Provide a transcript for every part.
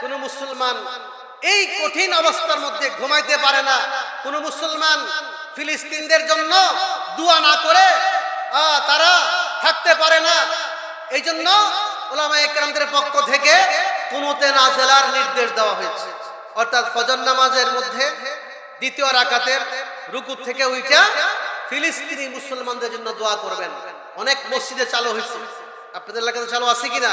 কোন মুসলমান এই কঠিন অবস্থার মধ্যে ঘুমাইতে পারে না। কোন মুসলমান ফিলিস্তিনদের জন্য দোয়া না করে তারা থাকতে পারে না। এই জন্য ওলামা একরামদের পক্ষ থেকে কুনুতে নাজেলার নির্দেশ দেওয়া হয়েছে। অর্থাৎ ফজর নামাজের মধ্যে দ্বিতীয় রাকাতের রুকু থেকে উইটা ফিলিস্তিনি মুসলমানদের জন্য দোয়া করবেন। অনেক মসজিদে চালু হয়েছে। আপনাদের এলাকাতে চালু আছে কিনা?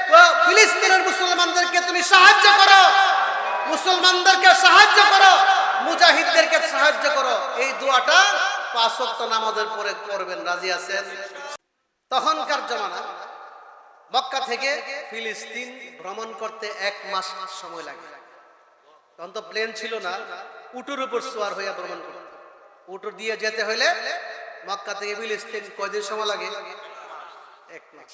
ফিলিস্তিনের মুসলমানদেরকে তুমি সাহায্য করো। মুসলমানদেরকে সাহায্য করো। মুজাহিদদেরকে সাহায্য করো। এই দোয়াটা পাঁচ ওয়াক্ত নামাজের পরে পড়বেন, রাজি আছেন? তখনকার জমানা, মক্কা থেকে ফিলিস্তিন ভ্রমণ করতে এক মাস সময় লাগে। তখন তো প্লেন ছিল না, উটুর উপর সোয়ার হইয়া ভ্রমণ করত। উটু দিয়ে যেতে হলে মক্কা থেকে ফিলিস্তিন কয়দিন সময় লাগে? এক মাস।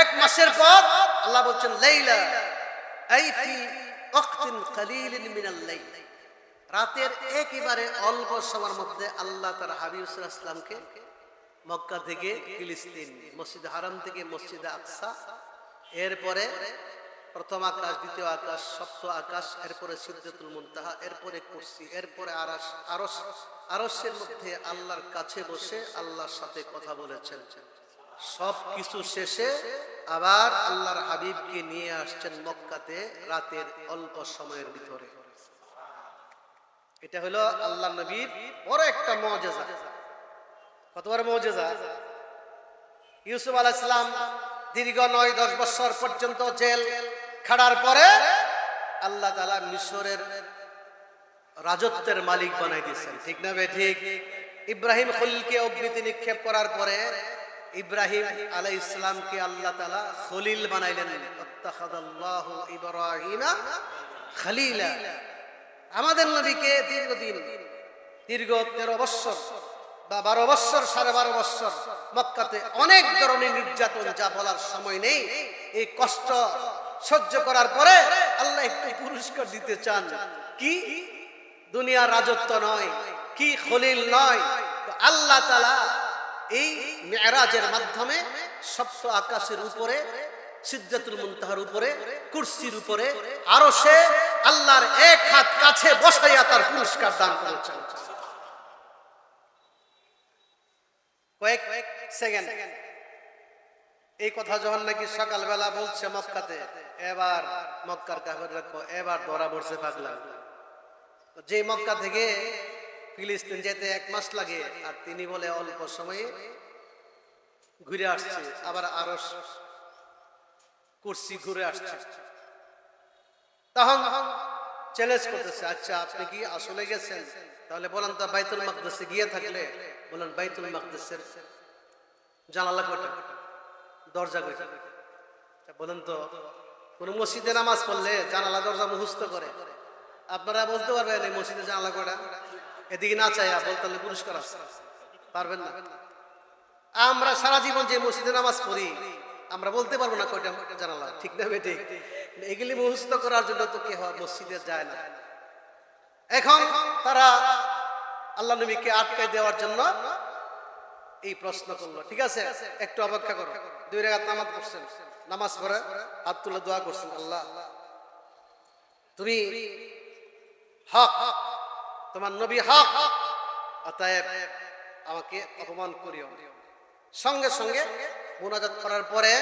এক মাসের পর আল্লাহ বলছেন, লাইলা, এই ফি ওয়াক্তিন কালিলিন মিনাল লাইল। রাতের একেবারে অল্প সময়ের মধ্যে আল্লাহ তার হাবিব মক্কা থেকে ফিলিস্তিন, মসজিদ হারাম থেকে মসজিদ আকসা, এরপরে প্রথম আকাশ, দ্বিতীয় আকাশ, সপ্ত আকাশ, এরপরে সিদ্ধাতুল মুনতাহা, এরপরে কুরসি, এরপরে আরশ আরশ, আরশের মধ্যে আল্লাহর কাছে বসে আল্লাহর সাথে কথা বলেছেন। সব কিছু শেষে আবার আল্লাহর হাবিবকে নিয়ে আসছেন মক্কাতে রাতের অল্প সময়ের ভিতরে। এটা হলো আল্লাহ নবীর বড় একটা মজেজা। কত বড় মজেজা? ইউসুফ আলাহ ইসলাম দীর্ঘ নয়, দশ বছর পর্যন্ত জেল খাড়ার পরে আল্লাহ তালা মিশরের রাজত্বের মালিক বানাই দিয়েছেন। ঠিক না বে? ঠিক। ইব্রাহিম খলিলকে অগ্নিতে নিক্ষেপ করার পরে ইব্রাহিম আলাই ইসলামকে আল্লাহ তালা খলিল বানাইলেন। খলিলা। আমাদের নবীকে দীর্ঘদিন, দীর্ঘ তেরো বৎসর বা বারো বৎসর, সাড়ে বারো বৎসর মক্কাতে অনেক ধরনের নির্যাতন, যা বলার সময় নেই। এই কষ্ট সহ্য করার পরে আল্লাহ একটু পুরস্কার দিতে চান। কি? দুনিয়ার রাজত্ব নয়, কি খলিল নয়। আল্লাহ তালা এই মেয়েরাজের মাধ্যমে সপ্ত আকাশের উপরে, সিদ্ধাতুল মুনতাহার উপরে, কুরসির উপরে, আরও সে আল্লাহর এক হাত কাছে বসাইয়া তার পুরস্কার দান করেছেন। কয়েক সেকেন্ড। এই কথা যখন নাকি সকালবেলা বলছে মক্কাতে, এবার মক্কার রাখব এবার ধরা পড়ছে পাগলা। যে মক্কা থেকে ফিলিস্তিন যেতে এক মাস লাগে আর তিনি বলে অল্প সময়ে ঘুরে আসছে। আবার আরও কুর্সি ঘুরে আসছে। তখন চ্যালেঞ্জ করতেছে আচ্ছা আপনি কি আসলে গেছেন? তাহলে বলেন তো বাইতুল মাকদেসে গিয়ে থাকলে? বলেন বাইতুল মাকদেসের জানালা কয়টা? দরজা কয়টা? আচ্ছা, বলেন তো কোন মসজিদে নামাজ পড়লে জানালা দরজা মুখস্থ করে? আপনারা বলতে পারবেন এই মসজিদে জানালা কয়টা? এদিকে না চাই বলতে পুরস্কার আছে। পারবেন না? আমরা সারা জীবন যে মসজিদে নামাজ পড়ি, আমরা বলতে পারব না কয়টা জানালা। ঠিক না বেঠিক? এগুলি মুখস্থ করার জন্য তো কে হয় মসজিদে যায় না। এখন তারা আল্লাহ নবীকে আটকায় দেওয়ার জন্য এই প্রশ্ন করল। ঠিক আছে? একটু অপেক্ষা করো। দুই রেখাত নামাজ পড়ছেন। নামাজ পড়ে হাত তুলে দোয়া করছেন আল্লাহ। তুমি হক তোমার নবী হক। অতএব আমাকে অপমান করিও সঙ্গে সঙ্গে মোনাজাত করার পরে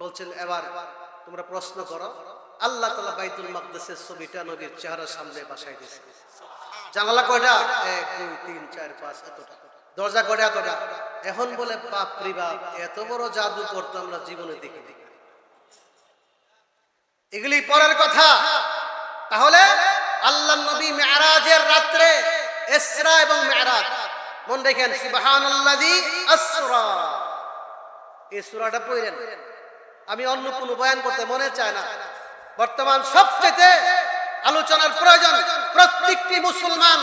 বলছেন, এবার তোমরা প্রশ্ন করো, আল্লাহ তালা বাইতুল মাকদেসের ছবিটা নবীর চেহারার সামনে বাসায় দিয়েছে। জানালা কয়টা? এক, দুই, তিন, চার, পাঁচ, এতটা। দরজা কয়টা? এতটা। এখন বলে বাপ রে বাপ, এত বড় জাদু করতো আমরা জীবনে দেখিনি। এগুলি পরের কথা। তাহলে আল্লাহ নবী মেরাজের রাত্রে ইসরা এবং মেরাজ। মন রেখেন সুবহানাল্লাযী আসরা। এই সূরাটা পড়লেন আমি অন্য কোনো বয়ান করতে মনে চায় না। বর্তমান সবচেয়ে আলোচনার প্রয়োজন প্রত্যেকটি মুসলমান।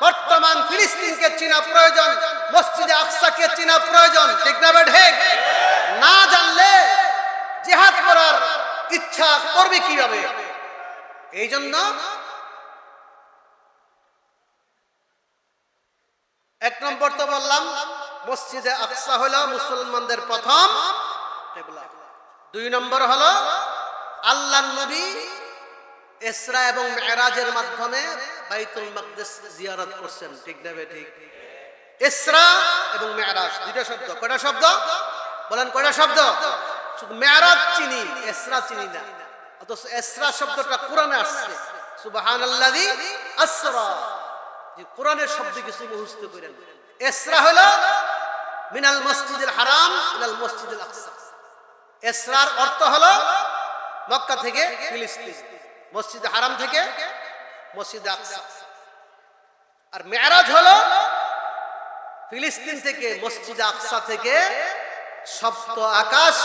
বর্তমান ফিলিস্তিনকে চিনা প্রয়োজন, মসজিদে আকসাকে চিনা প্রয়োজন। ঠিক না ঠিক না জানলে জেহাদ করার ইচ্ছা করবে কীভাবে? এই জন্য এক নম্বর তো বললাম, মসজিদে আকসা হলো মুসলমানদের প্রথম দুই নম্বর হলো আল্লাহ নবী ইসরা এবং মেরাজের মাধ্যমে বাইতুল মাকদেস জিয়ারত করছেন। ঠিক না ঠিক? ইসরা এবং মেরাজ, দুইটা শব্দ। কয়টা শব্দ? বলেন কয়টা শব্দ? শুধু মেরাজ চিনি ইসরা চিনি না। অথচ ইসরা শব্দটা কোরআনে আসছে। সুবহানাল্লাযী আসরা। যে কোরআনের শব্দ কিছু মুখস্থ করেন। ইসরা হলো মিনাল মসজিদুল হারাম, মিনাল মসজিদুল আকসা। ইসরার অর্থ হলো মক্কা থেকে ফিলিস্তিন, মসজিদ হারাম থেকে মসজিদ আকসা। আর মেরাজ হলো ফিলিস্তিন থেকে মসজিদ আকসা থেকে সপ্ত আকাশ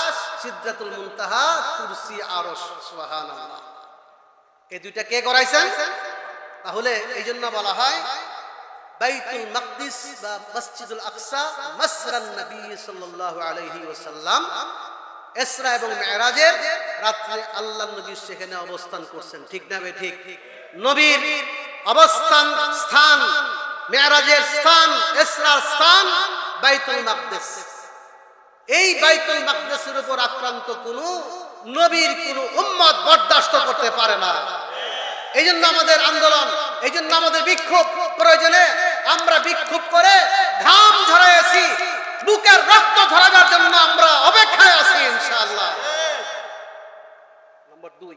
সিদ্ধাতুল মুনতাহা, কুরসি, আরশ, সুবহানাল্লাহ। এই দুইটা কে করাইছেন তাহলে এই জন্য বলা হয়, বাইতুল মাকদিস বা মসজিদুল আকসা মাসরান নবী সাল্লাল্লাহু আলাইহি ওয়াসাল্লাম ইসরা এবং মেরাজের রাত্রে আল্লাহ নবী সেখানে অবস্থান করছেন। ঠিক না বে ঠিক? নবীর অবস্থান, স্থান, মেরাজের স্থান ইসরার স্থান বাইতুল মাকদিস। এই বাইতুল মাকদেসের উপর আক্রান্ত কোন নবীর কোন উম্মত বরদাস্ত করতে পারে না। এই জন্য আমাদের আন্দোলন এই জন্য আমাদের বিক্ষোভ প্রয়োজনে আমরা বিক্ষোভ করে ঘাম ঝরাইছি বুকের রক্ত ঝরাবার জন্য আমরা অপেক্ষায় আছি ইনশাআল্লাহ। নম্বর দুই।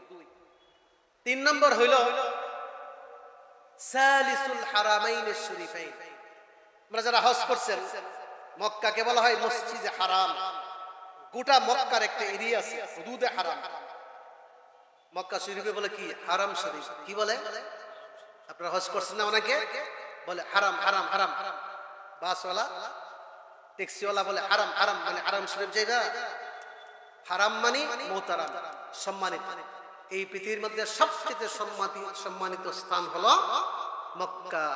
তিন নম্বর হইল সালিসুল হারামাইন শরীফাইন আমরা যারা হজ করছেন মক্কাকে বলা হয় মসজিদে হারাম। গোটা মক্কার একটা এরিয়া আছে হুদুদে হারাম। মক্কা শরীফে বলে কি? হারাম শরীফ। কি বলে? আপনারা হজ করছেন না অনেকে? বলে হারাম হারাম হারাম। বাসওয়ালা, ট্যাক্সিওয়ালা বলে হারাম হারাম। মানে হারাম শরীফ যাইবা? হারাম মানি মোহতারাম, সম্মানিত। এই পৃথিবীর মধ্যে সবচেয়ে সম্মানিত সম্মানিত স্থান হলো মক্কা।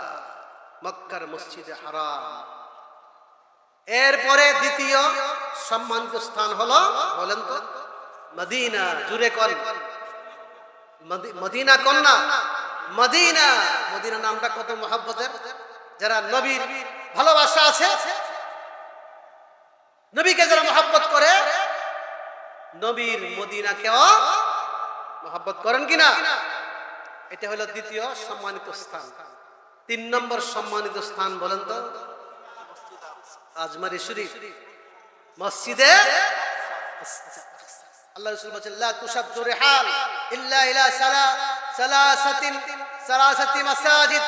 মক্কার মসজিদে হারাম। এরপরে দ্বিতীয় সম্মানিত স্থান হলো বলেন তো, মদিনা। জুড়ে কর মদিনা কন্যা। মদিনা। মদিনা নামটা কত মহাব্বতের? যারা নবীর ভালোবাসা আছে, নবীকে যারা মহাব্বত করে, নবীর মদিনাকেও মহাব্বত করেন কিনা? এটা হলো দ্বিতীয় সম্মানিত স্থান। তিন নম্বর সম্মানিত স্থান বলেন তো, আজমারি শরীফ। মসজিদে আল্লাহ রাসূল বলেন লা তুশাদ্দু রিহাল। ইল্লা ইলা সালা সালাসাতিন সালাসাতি মাসাজিদ।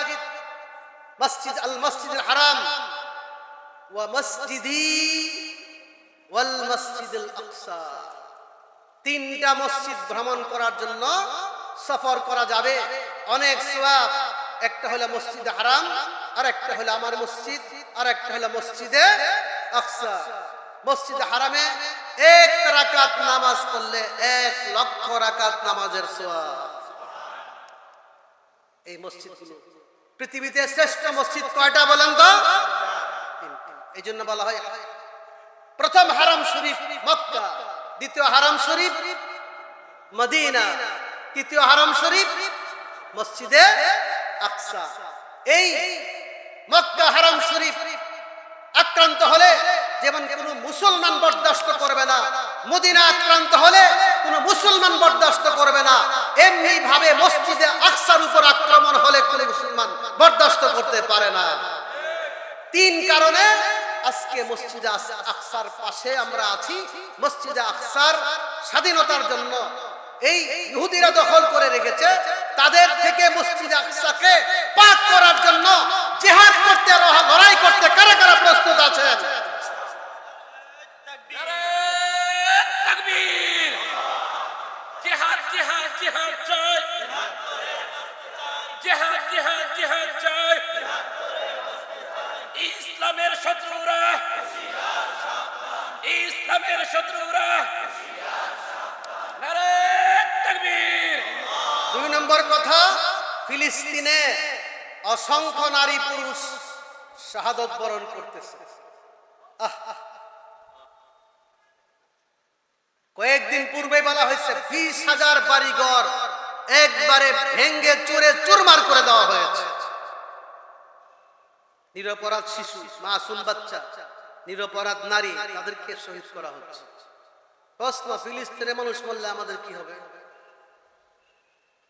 মসজিদ আল মসজিদ হারাম ওয়া মসজিদি তিনটা মসজিদ ভ্রমণ করার জন্য সফর করা যাবে। অনেক সওয়াব, একটা হলো মসজিদে হারাম আর একটা হলো আমার মসজিদ আর একটা হলো মসজিদে আকসা। মসজিদে হারামে এক রাকাত নামাজ পড়লে এক লক্ষ রাকাত নামাজের সওয়াব। এই মসজিদগুলো পৃথিবীতে শ্রেষ্ঠ মসজিদ কয়টা বলেন তো? এই জন্য বলা হয় প্রথম হারাম শরীফ মক্কা, দ্বিতীয় হারাম শরীফ মদিনা, তৃতীয় হারাম শরীফ মসজিদে আকসা। এই মক্কা হারাম শরীফ আক্রান্ত হলে যেমন কোন মুসলমান বরদাস্ত করবে না, মদিনা আক্রান্ত হলে কোন মুসলমান বরদাস্ত করবে না এমনি ভাবে মসজিদে আকসার উপর আক্রমণ হলে কোন মুসলমান বরদাস্ত করতে পারে না। তিন কারণে আজকে মসজিদে আকসার পাশে আমরা আছি। মসজিদে আকসার স্বাধীনতার জন্য এই ইহুদিরা দখল করে রেখেছে। তাদের থেকে মসজিদে আকসাকে পাক করার জন্য জিহাদ করতে লড়াই করতে কারা কারা প্রস্তুত আছে ইসলামের শত্রুরা ইসলামের শত্রুরা। দুই নম্বর কথা ফিলিস্তিনে অসংখ্য নারী পুরুষ শাহাদত বরণ করতেছে! কয়েকদিন পূর্বে বলা হয়েছে, বিশ হাজার বাড়িঘর একবারে ভেঙ্গে চুরে চুরমার করে দেওয়া হয়েছে। নিরপরাধ শিশু, মাসুম বাচ্চা, নিরপরাধ নারী, তাদেরকে শহীদ করা হচ্ছে। প্রশ্ন, ফিলিস্তিনের মানুষ বললে আমাদের কি হবে?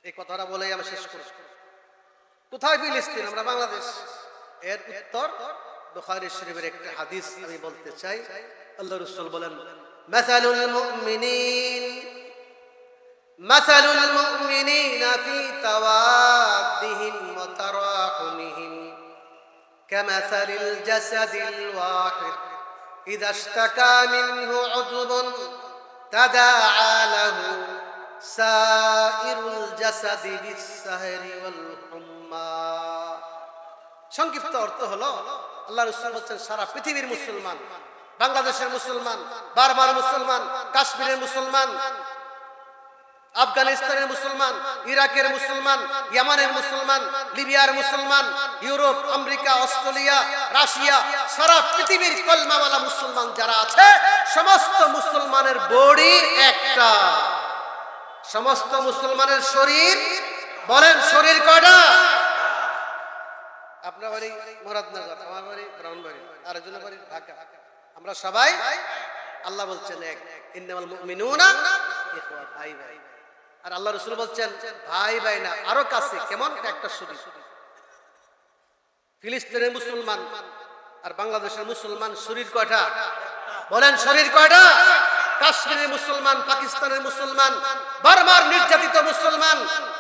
এই কথাটা বলেই আমি শেষ করব। কোথায় ফিলিস্তিন আমরা বাংলাদেশ এর উত্তর বুখারী শরীফের একটা হাদিস আমি বলতে চাই আল্লাহ রাসূল বলেন মাসালুল মুমিনিন মাসালুল মুমিনিনা ফি তাওয়াদ্দিহিম ওয়া তারাহুমিহিম كمثل الجسد الواحد إذا اشتكى منه عضو تداعى له سائر الجسد بالسهر والحمى সংক্ষিপ্ত অর্থ হলো, আল্লাহ রসুল বলছেন, সারা পৃথিবীর মুসলমান, বাংলাদেশের মুসলমান, বারবার মুসলমান, কাশ্মীরের মুসলমান, আফগানিস্তানের মুসলমান, ইরাকের মুসলমান, ইয়ামানের মুসলমান, লিবিয়ার মুসলমান, ইউরোপ, আমেরিকা, অস্ট্রেলিয়া, রাশিয়া, সারা পৃথিবীর কলমাওয়ালা মুসলমান যারা আছে, সমস্ত মুসলমানের বডি একটা। সমস্ত মুসলমানের শরীর, বলেন শরীর কয়টা? আপনার বাড়ি মুরাদনগর, আমার বাড়ি ব্রাহ্মণবাড়ি, আরেকজনের বাড়ি ঢাকা। আমরা সবাই আল্লাহ বলছেন এক, ইন্নামাল মুমিনুনা ইখওয়া ভাই ভাই। আর আল্লাহ রসুল বলছেন, ভাই ভাই না আরও কাছে, কেমন একটা শরীর ফিলিস্তিনের মুসলমান আর বাংলাদেশের মুসলমান, শরীর কয়টা? বলেন, শরীর কয়টা? কাশ্মীরের মুসলমান, পাকিস্তানের মুসলমান বারবার নির্যাতিত মুসলমান,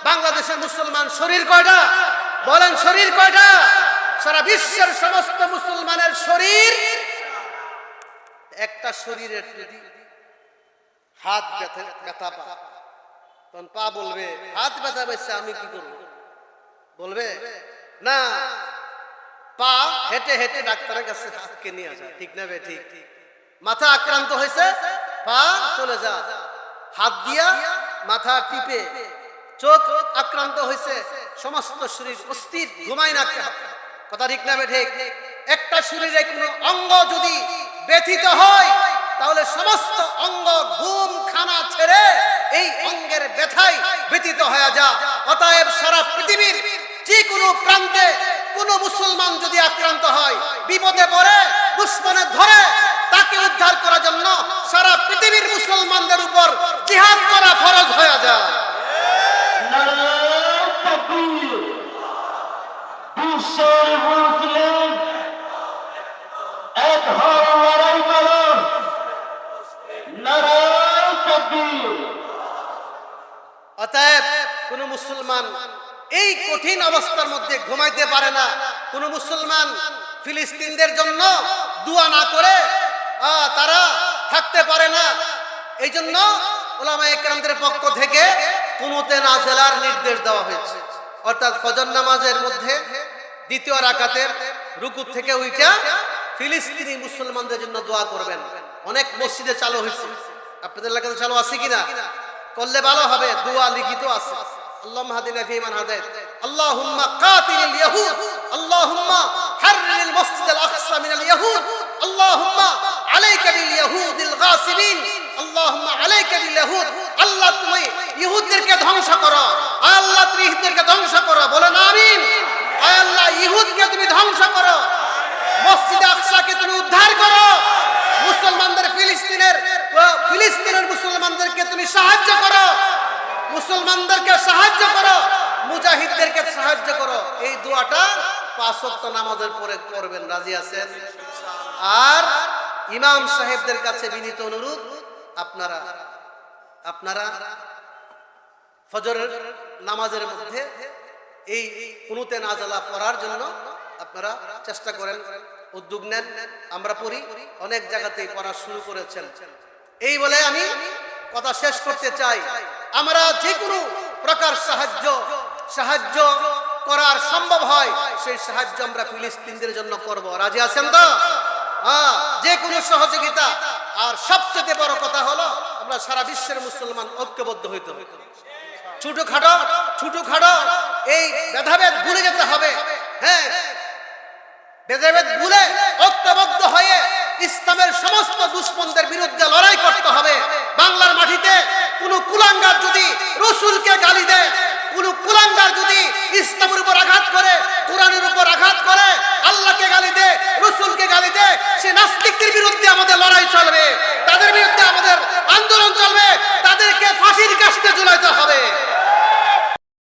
বাংলাদেশের মুসলমান, শরীর কয়টা? বলেন শরীর কয়টা? সারা বিশ্বের সমস্ত মুসলমানের শরীর একটা শরীরের যদি হাত ব্যথা তখন পা বলবে, হাত ব্যথা পেয়েছে আমি কি করব? বলবে, না, পা হেঁটে হেঁটে ডাক্তারের কাছে হাতকে নিয়ে আসা ঠিক না ঠিক? মাথা আক্রান্ত হয়েছে, পা চলে যা। হাত দিয়া মাথা টিপে। চোখ আক্রান্ত হয়েছে সমস্ত শরীর অস্থির, ঘুমায় না কথা ঠিক না বে ঠিক? একটা শরীরে কোনো অঙ্গ যদি ব্যথিত হয়, তাহলে সমস্ত অঙ্গ, ঘুম, খানা ছেড়ে এই অঙ্গের ব্যথায় ব্যতীত হয়ে যা। অতএব সারা পৃথিবীর যে কোনো প্রান্তে কোন মুসলমান যদি আক্রান্ত হয়, বিপদে পড়ে, দুশ্মনে ধরে, তাকে উদ্ধার করার জন্য সারা পৃথিবীর মুসলমানদের উপর জিহাদ করা ফরজ হয়ে যায়। অতএব কোন মুসলমান এই কঠিন অবস্থার মধ্যে ঘুমাইতে পারে না। কোন মুসলমান ফিলিস্তিনদের জন্য দোয়া না করে তারা থাকতে পারে না। এই জন্য ওলামা একরামদের পক্ষ থেকে কুনুতে নাজেলার নির্দেশ দেওয়া হয়েছে। অর্থাৎ ফজর নামাজের মধ্যে দ্বিতীয় রাকাতের রুকু থেকে উইটা ফিলিস্তিনি মুসলমানদের জন্য দোয়া করবেন। অনেক মসজিদে চালু হয়েছে। আপনাদের এলাকাতে চালু আছে কিনা? করলে ভালো হবে, দোয়া লিখিত আছে। আল্লাহ মাহাদিনা ফিমান হাদায়েত আল্লাহুম্মা কাতিলিল ইয়াহুদ। আল্লাহুম্মা হাররিল মসজিদাল আকসা মিনাল ইয়াহুদ। আল্লাহুম্মা আলাইকা বিল ইয়াহুদিল গাসিবিন। আল্লাহ আলাইকা বিল আল্লাহ, তুমি ইহুদদেরকে ধ্বংস করো। আল্লাহ, তুমি ইহুদদেরকে ধ্বংস করো। বলেন আমিন। আল্লাহ, ইহুদকে তুমি ধ্বংস করো। মসজিদ আকসাকে তুমি উদ্ধার করো। মুসলমানদের ফিলিস্তিনের ফিলিস্তিনের মুসলমানদেরকে তুমি সাহায্য করো। মুসলমানদেরকে সাহায্য করো। মুজাহিদদেরকে সাহায্য করো। এই দোয়াটা পাঁচক্ত নামাজের পরে করবেন রাজি আছেন? আর ইমাম সাহেবদের কাছে বিনীত অনুরোধ আপনারা আপনারা ফজরের নামাজের মধ্যে এই কুনুতে নাজালা পড়ার জন্য আপনারা চেষ্টা করেন, উদ্যোগ নেন। আমরা পড়ি, অনেক জায়গাতেই পড়া শুরু করেছেন। এই বলে আমি কথা শেষ করতে চাই। আমরা যে কোনো প্রকার সাহায্য সাহায্য করার সম্ভব হয়, সেই সাহায্য আমরা ফিলিস্তিনদের জন্য করব। রাজি আছেন তো? হ্যাঁ যে কোনো সহযোগিতা আর সবচেয়ে বড় কথা হলো, আমরা সারা বিশ্বের মুসলমান ঐক্যবদ্ধ হইতে হবে। ছোটখাটো ছোটখাটো, এই ভেদাভেদ ভুলে যেতে হবে। হ্যাঁ ভেদাভেদ ভুলে ঐক্যবদ্ধ হয়ে ইসলামের সমস্ত দুশ্মনদের বিরুদ্ধে লড়াই করতে হবে। বাংলার মাটিতে কোন কুলাঙ্গার যদি রসুলকে গালি দেয়, কোন কুলাঙ্গার যদি ইসলামের উপর আঘাত করে, কোরআনের উপর আঘাত করে আল্লাহকে গালি দে, রসুলকে গালি দে, সে নাস্তিকদের বিরুদ্ধে আমাদের লড়াই চলবে, তাদের বিরুদ্ধে আমাদের আন্দোলন চলবে, তাদেরকে ফাঁসির কাছতে ঝুলাইতে হবে।